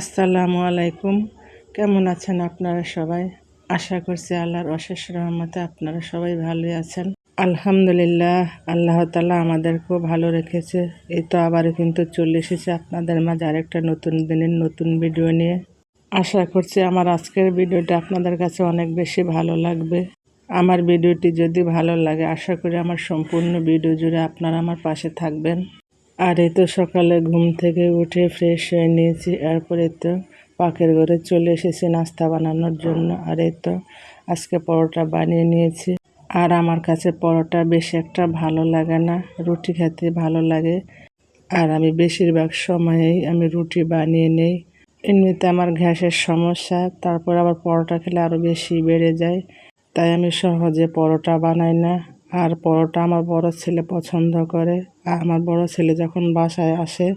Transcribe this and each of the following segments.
আসসালামু আলাইকুম। কেমন আছেন আপনারা সবাই? আশা করছি আল্লাহর অশেষ রহমতে আপনারা সবাই ভালোই আছেন। আলহামদুলিল্লাহ, আল্লাহ তালা আমাদেরকেও ভালো রেখেছে। এই তো আবারও কিন্তু চলে এসেছে আপনাদের মাঝে আরেকটা নতুন দিনের নতুন ভিডিও নিয়ে। আশা করছি আমার আজকের ভিডিওটা আপনাদের কাছে অনেক বেশি ভালো লাগবে। আমার ভিডিওটি যদি ভালো লাগে, আশা করি আমার সম্পূর্ণ ভিডিও জুড়ে আপনারা আমার পাশে থাকবেন। আর এই তো সকালে ঘুম থেকে উঠে ফ্রেশ হয়ে নিয়েছি। এরপরে তো পাখের ঘরে চলে এসেছি নাস্তা বানানোর জন্য। আর এই তো আজকে পরোটা বানিয়ে নিয়েছি। আর আমার কাছে পরোটা বেশি একটা ভালো লাগে না, রুটি খেতে ভালো লাগে। আর আমি বেশিরভাগ সময়েই আমি রুটি বানিয়ে নেই। এমনিতে আমার গ্যাসের সমস্যা, তারপর আবার পরোটা খেলে আরও বেশি বেড়ে যায়। তাই আমি সহজে পরোটা বানাই না। আর পরোটা আমার বড় ছেলে পছন্দ করে। আর আমার বড় ছেলে যখন বাসায় আসে,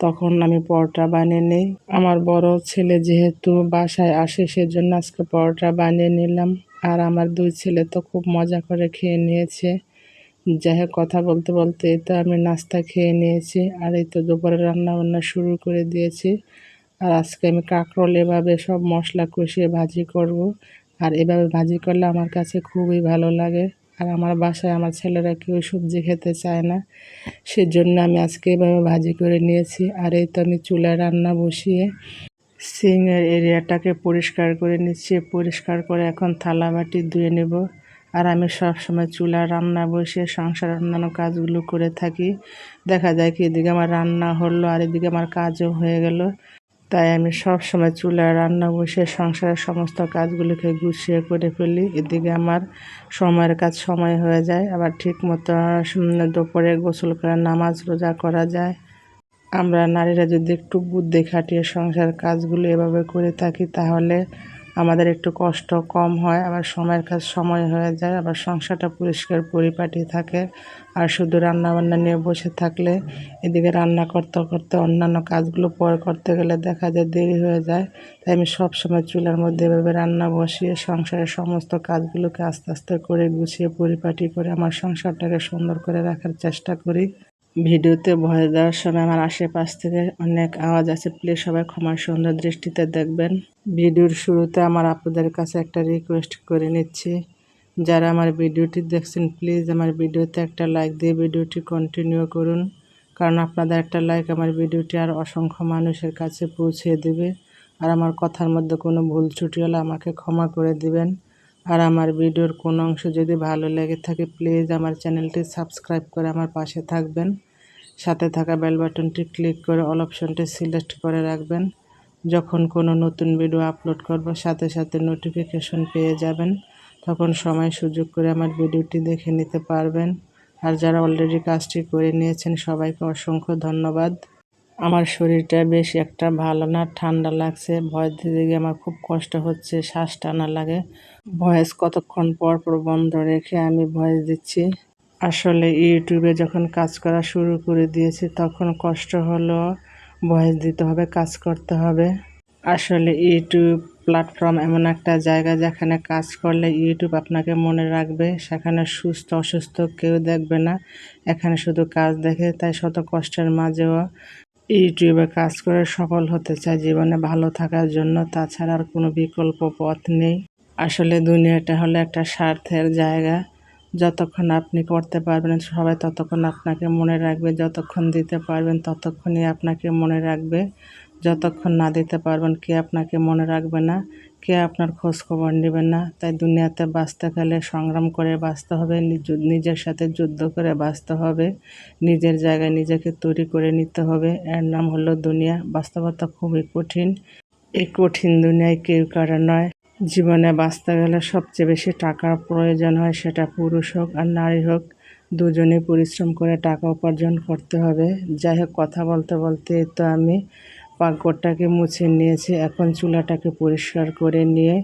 তখন আমি পরোটা বানিয়ে নিই। আমার বড় ছেলে যেহেতু বাসায় আসে, সেজন্য আজকে পরোটা বানিয়ে নিলাম। আর আমার দুই ছেলে তো খুব মজা করে খেয়ে নিয়েছে। যাই হোক, কথা বলতে বলতে এই তো আমি নাস্তা খেয়ে নিয়েছি। আর এই তো দুপুরে রান্না বান্না শুরু করে দিয়েছি। আর আজকে আমি কাঁকরোল এভাবে সব মশলা কষিয়ে ভাজি করব। আর এভাবে ভাজি করলে আমার কাছে খুবই ভালো লাগে। আর আমার বাসায় আমার ছেলেরা কেউ সবজি খেতে চায় না। সেজন্য আমি আজকে এভাবে ভাজি করে নিয়েছি। আর এই তো আমি চুলায় রান্না বসিয়ে সিংয়ের এরিয়াটাকে পরিষ্কার করে নিচ্ছি। পরিষ্কার করে এখন থালা বাটি ধুয়ে নেব। আর আমি সব সময় চুলা রান্না বসে সংসার অন্যান্য কাজগুলো করে থাকি। দেখা যায় কি এদিকে আমার রান্না হলো আর এদিকে আমার কাজও হয়ে গেল। তাই আমি সব সময় চুলায় রান্না বসে সংসারের সমস্ত কাজগুলোকে গুছিয়ে করে ফেলি। এদিকে আমার সময়ের কাজ সময় হয়ে যায়, আবার ঠিক মতো দুপুরে গোসল করে নামাজ রোজা করা যায়। আমরা নারীরা যদি একটু বুদ্ধি খাটিয়ে সংসার কাজগুলো এভাবে করে থাকি, তাহলে আমাদের একটু কষ্ট কম হয়, আবার সময়ের কাজ সময় হয়ে যায়, আবার সংসারটা পরিষ্কার পরিপাটি থাকে, আর শুধু রান্না বান্না নিয়ে বসে থাকলে এদিকে রান্না করতে করতে অন্যান্য কাজগুলো পর করতে গেলে দেখা যায় দেরি হয়ে যায়। তাই আমি সব সময় চুলার মধ্যে এভাবে রান্না বসিয়ে সংসারের সমস্ত কাজগুলোকে আস্তে আস্তে করে গুছিয়ে পরিপাটি করে আমার সংসারটাকে সুন্দর করে রাখার চেষ্টা করি। ভিডিওতে ভয় দেওয়ার সময় আমার আশেপাশ থেকে অনেক আওয়াজ আছে। প্লিজ সবাই ক্ষমা সুন্দর দৃষ্টিতে দেখবেন। ভিডিওর শুরুতে আমার আপনাদের কাছে একটা রিকোয়েস্ট করে নিচ্ছি। যারা আমার ভিডিওটি দেখছেন প্লিজ আমার ভিডিওতে একটা লাইক দিয়ে ভিডিওটি কন্টিনিউ করুন। কারণ আপনাদের একটা লাইক আমার ভিডিওটি আর অসংখ্য মানুষের কাছে পৌঁছে দেবে। আর আমার কথার মধ্যে কোনো ভুল ছুটি হলে আমাকে ক্ষমা করে দিবেন। আর আমার ভিডিওর কোনো অংশ যদি ভালো লেগে থাকে প্লিজ আমার চ্যানেলটি সাবস্ক্রাইব করে আমার পাশে থাকবেন। সাথে থাকা বেল বাটনটি ক্লিক করে অল অপশনটি সিলেক্ট করে রাখবেন। যখন কোনো নতুন ভিডিও আপলোড করব, সাথে সাথে নোটিফিকেশন পেয়ে যাবেন। তখন সময় সুযোগ করে আমার ভিডিওটি দেখে নিতে পারবেন। আর যারা অলরেডি কাজটি করে নিয়েছেন, সবাইকে অসংখ্য ধন্যবাদ। আমার শরীরটা বেশ একটা ভালো না, ঠান্ডা লাগছে। ভয় দিতে গিয়ে আমার খুব কষ্ট হচ্ছে, শ্বাস টানা লাগে। ভয়েস কতক্ষণ পর পর বন্ধ রেখে আমি ভয়েস দিচ্ছি। আসলে ইউটিউবে যখন কাজ করা শুরু করে দিয়েছি, তখন কষ্ট হলো ভয়েস দিতে হবে, কাজ করতে হবে। আসলে ইউটিউব প্ল্যাটফর্ম এমন একটা জায়গা যেখানে কাজ করলে ইউটিউব আপনাকে মনে রাখবে, সেখানে সুস্থ, অসুস্থ কেউ দেখবে না। এখানে শুধু কাজ দেখে, তাই শত কষ্টের মাঝেও ইউটিউবে কাজ করে সফল হতে চায় জীবনে ভালো থাকার জন্য। তাছাড়া আর কোনো বিকল্প পথ নেই। আসলে দুনিয়াটা হলো একটা স্বার্থের জায়গা। যতক্ষণ আপনি করতে পারবেন, সবাই ততক্ষণ আপনাকে মনে রাখবে। যতক্ষণ দিতে পারবেন, ততক্ষণই আপনাকে মনে রাখবে। যতক্ষণ না দিতে পারবেন, কে আপনাকে মনে রাখবে না, কে আপনার খোঁজ খবর না। তাই দুনিয়াতে বাঁচতে গেলে সংগ্রাম করে বাঁচতে হবে নিজের সাথে যুদ্ধ করে বাঁচতে হবে, নিজের জায়গায় নিজেকে তৈরি করে নিতে হবে। এর নাম হলো দুনিয়া। বাস্তবতা খুবই কঠিন। এই কঠিন দুনিয়ায় কেউ কারও নয়। জীবনে বাঁচতে গেলে সবচেয়ে বেশি টাকার প্রয়োজন হয় সেটা পুরুষ হোক আর নারী হোক। দুজনে পরিশ্রম করে টাকা উপার্জন করতে হবে। যাই হোক, কথা বলতে বলতে তো আমি পাকঘরটাকে মুছে নিয়েছি। এখন চুলাটাকে পরিষ্কার করে নিয়ে,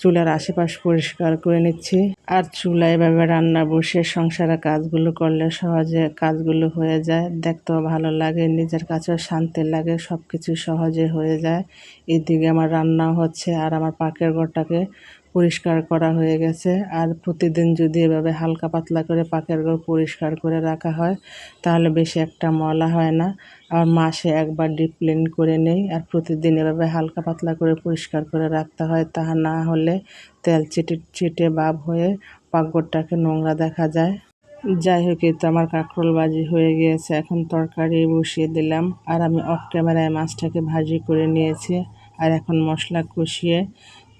চুলার আশেপাশ পরিষ্কার করে নিচ্ছি। আর চুলায় এভাবে রান্না বসে সংসারে কাজগুলো করলে সহজে কাজগুলো হয়ে যায়। দেখতেও ভালো লাগে, নিজের কাছেও শান্তি লাগে সব কিছু সহজে হয়ে যায়। এদিকে আমার রান্না হচ্ছে আর আমার পাকের ঘরটাকে পরিষ্কার করা হয়ে গেছে। আর প্রতিদিন যদি এভাবে হালকা পাতলা করে পাকের ঘর পরিষ্কার করে রাখা হয়, তাহলে বেশি একটা ময়লা হয় না। আর মাসে একবার ডিপ ক্লিন করে নেই। আর প্রতিদিন এভাবে হালকা পাতলা করে পরিষ্কার করে রাখতে হয় তাহা না হলে তেল চিটে চিটে ভাব হয়ে পাকঘরটাকে নোংরা দেখা যায়। যাই হোক তো আমার কাঁকরোল বাজি হয়ে গিয়েছে। এখন তরকারি বসিয়ে দিলাম। আর আমি অফ ক্যামেরায় মাছটাকে ভাজি করে নিয়েছি। আর এখন মশলা কষিয়ে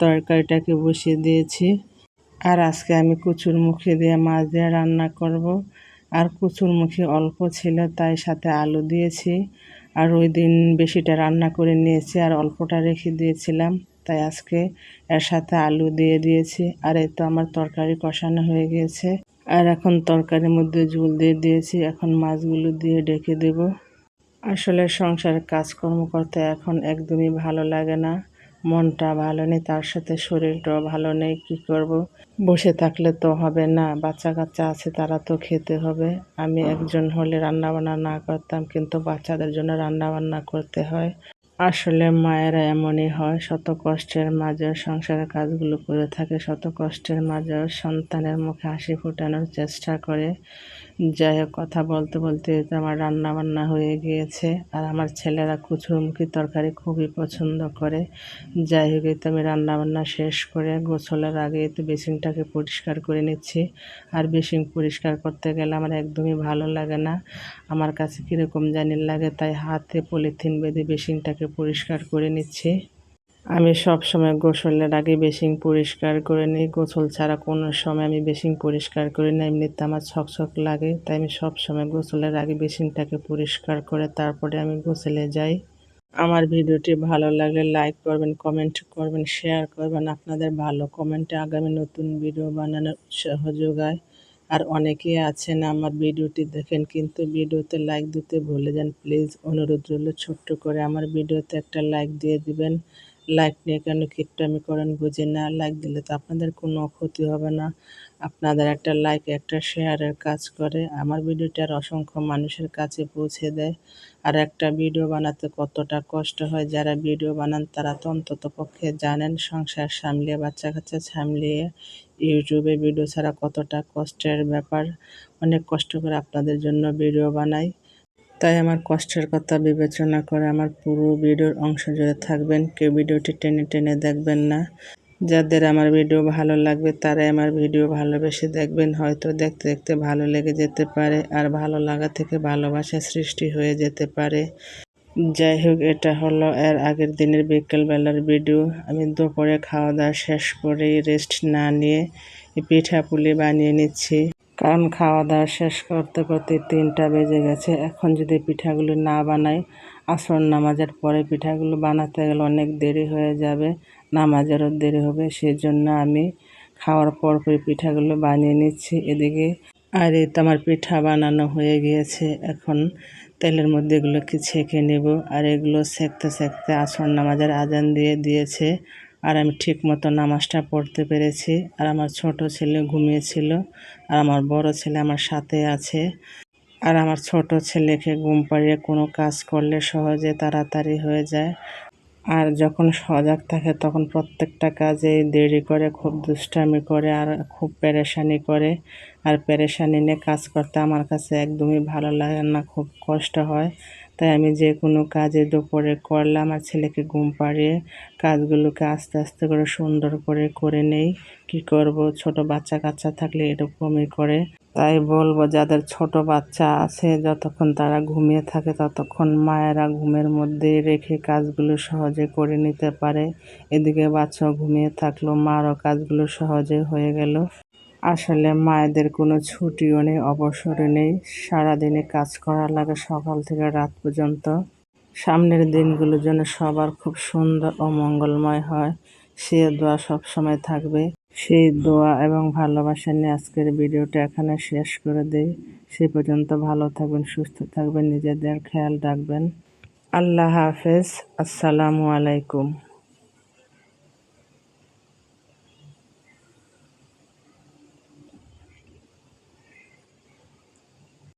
তরকারিটাকে বসিয়ে দিয়েছি। আর আজকে আমি কুচুর মুখে দিয়ে মাছ দিয়ে রান্না করব। আর কুচুর মুখে অল্প ছিল, তাই সাথে আলু দিয়েছি। আর ওই দিন বেশিটা রান্না করে নিয়েছি আর অল্পটা রেখে দিয়েছিলাম। তাই আজকে এর সাথে আলু দিয়ে দিয়েছি। আর এই তো আমার তরকারি কষানো হয়ে গিয়েছে আর এখন তরকারির মধ্যে ঝুল দিয়ে দিয়েছি। এখন মাছগুলো দিয়ে ডেকে দেব। আসলে সংসারের কাজকর্ম করতে এখন একদমই ভালো লাগে না। মনটা ভালো নেই, তার সাথে শরীরটাও ভালো নেই, কি করব? বসে থাকলে তো হবে না বাচ্চা কাচ্চা আছে তারা তো খেতে হবে। আমি একজন হলে রান্নাবান্না না করতাম, কিন্তু বাচ্চাদের জন্য রান্নাবান্না করতে হয়। আসলে মায়েরা এমনই হয়, শত কষ্টের মাঝেও সংসারের কাজগুলো করে থাকে, শত কষ্টের মাঝেও সন্তানের মুখে হাসি ফোটানোর চেষ্টা করে। যাই হোক, কথা বলতে বলতে আমার রান্না বান্না হয়ে গিয়েছে, আর আমার ছেলেরা কুচুরমুখী তরকারি খুবই পছন্দ করে। যাই হোক তো আমি রান্নাবান্না শেষ করে গোসলের আগে তো বেসিনটাকে পরিষ্কার করে নিচ্ছি। আর বেসিন পরিষ্কার করতে গেলে আমার একদমই ভালো লাগে না। আমার কাছে কীরকম জানি লাগে, তাই হাতে পলিথিন বেঁধে বেসিনটাকে পরিষ্কার করে নিচ্ছি। আমি সব সময় গোসলের আগে বেসিং পরিষ্কার করে নিই। গোসল ছাড়া কোনো সময় আমি বেসিং পরিষ্কার করি না। এমনিতে আমার ছকছক লাগে, তাই আমি সব সময় গোসলের আগে বেসিংটাকে পরিষ্কার করে তারপরে আমি গোসলে যাই। আমার ভিডিওটি ভালো লাগলে লাইক করবেন, কমেন্ট করবেন, শেয়ার করবেন। আপনাদের ভালো কমেন্টে আগামী নতুন ভিডিও বানানোর উৎসাহ যোগায়। আর অনেকেই আছেন আমার ভিডিওটি দেখেন, কিন্তু ভিডিওতে লাইক দিতে ভুলে যান। প্লিজ অনুরোধ রইল ছোট্ট করে আমার ভিডিওতে একটা লাইক দিয়ে দিবেন। লাইক নিয়ে কেন কিটটামি করেন বুঝি না লাইক দিলে তো আপনাদের কোনো ক্ষতি হবে না। আপনাদের একটা লাইক একটা শেয়ারের কাজ করে। আমার ভিডিওটি আর অসংখ্য মানুষের কাছে পৌঁছে দেয়। আর একটা ভিডিও বানাতে কতটা কষ্ট হয়, যারা ভিডিও বানান তারা তো অন্তত পক্ষে জানেন সংসার সামলিয়ে বাচ্চা কাচ্চা সামলিয়ে ইউটিউবে ভিডিও ছাড়া কতটা কষ্টের ব্যাপার। অনেক কষ্ট করে আপনাদের জন্য ভিডিও বানাই। তাই আমার কষ্টের কথা বিবেচনা করে আমার পুরো ভিডিওর অংশ জুড়ে থাকবেন। কেউ ভিডিওটি টেনে টেনে দেখবেন না। যাদের আমার ভিডিও ভালো লাগবে, তারাই আমার ভিডিও ভালোবেসে দেখবেন। হয়তো দেখতে দেখতে ভালো লেগে যেতে পারে আর ভালো লাগা থেকে ভালোবাসা সৃষ্টি হয়ে যেতে পারে। যাই হোক, এটা হলো এর আগের দিনের বিকেলবেলার ভিডিও। আমি দুপুরে খাওয়া দাওয়া শেষ করে রেস্ট না নিয়ে পিঠা পুলি বানিয়ে নিচ্ছি। কারণ খাওয়া দাওয়া শেষ করতে করতে তিনটা বেজে গেছে। এখন যদি পিঠাগুলো না বানাই, আসর নামাজের পরে পিঠাগুলো বানাতে গেলে অনেক দেরি হয়ে যাবে, নামাজেরও দেরি হবে। সেজন্য আমি খাওয়ার পর পিঠাগুলো বানিয়ে নিচ্ছি এদিকে। আর এই তো আমার পিঠা বানানো হয়ে গিয়েছে। এখন তেলের মধ্যে এগুলোকে ছেঁকে নেব। আর এগুলো সেঁকতে সেঁকতে আসর নামাজের আজান দিয়ে দিয়েছে। আর আমি ঠিক মতো নামাজটা পড়তে পেরেছি। আর আমার ছোট ছেলে ঘুমিয়েছিল, আর আমার বড় ছেলে আমার সাথে আছে। আর আমার ছোট ছেলেকে ঘুম পাড়িয়ে কোনো কাজ করলে সহজে তাড়াতাড়ি হয়ে যায়। আর যখন সজাগ থাকে তখন প্রত্যেকটা কাজে দেরি করে, খুব দুষ্টামি করে আর খুব পেরেশানি করে। আর পেরেশানি নিয়ে কাজ করতে আমার কাছে একদমই ভালো লাগে না, খুব কষ্ট হয়। তাই আমি যে কোনো কাজে দুপুরে করলাম আর ছেলেকে ঘুম পাড়িয়ে কাজগুলোকে আস্তে আস্তে করে সুন্দর করে করে নেই। কি করব? ছোট বাচ্চা কাচ্চা থাকলে এরকমই করে। তাই বলব, যাদের ছোট বাচ্চা আছে, যতক্ষণ তারা ঘুমিয়ে থাকে, ততক্ষণ মায়েরা ঘুমের মধ্যে রেখে কাজগুলো সহজে করে নিতে পারে। এদিকে বাচ্চা ঘুমিয়ে থাকল, মারও কাজগুলো সহজে হয়ে গেল। আসলে মায়েদের কোনো ছুটিও নেই, অবসরও নেই। সারাদিনে কাজ করা লাগে সকাল থেকে রাত পর্যন্ত। সামনের দিনগুলো যেন সবার খুব সুন্দর ও মঙ্গলময় হয়। সে দোয়া সব সময় থাকবে। সেই দোয়া এবং ভালোবাসা নিয়ে আজকের ভিডিওটা এখানে শেষ করে দেই। সে পর্যন্ত ভালো থাকবেন, সুস্থ থাকবেন, নিজেদের খেয়াল রাখবেন। আল্লাহ হাফেজ। আসসালামু আলাইকুম।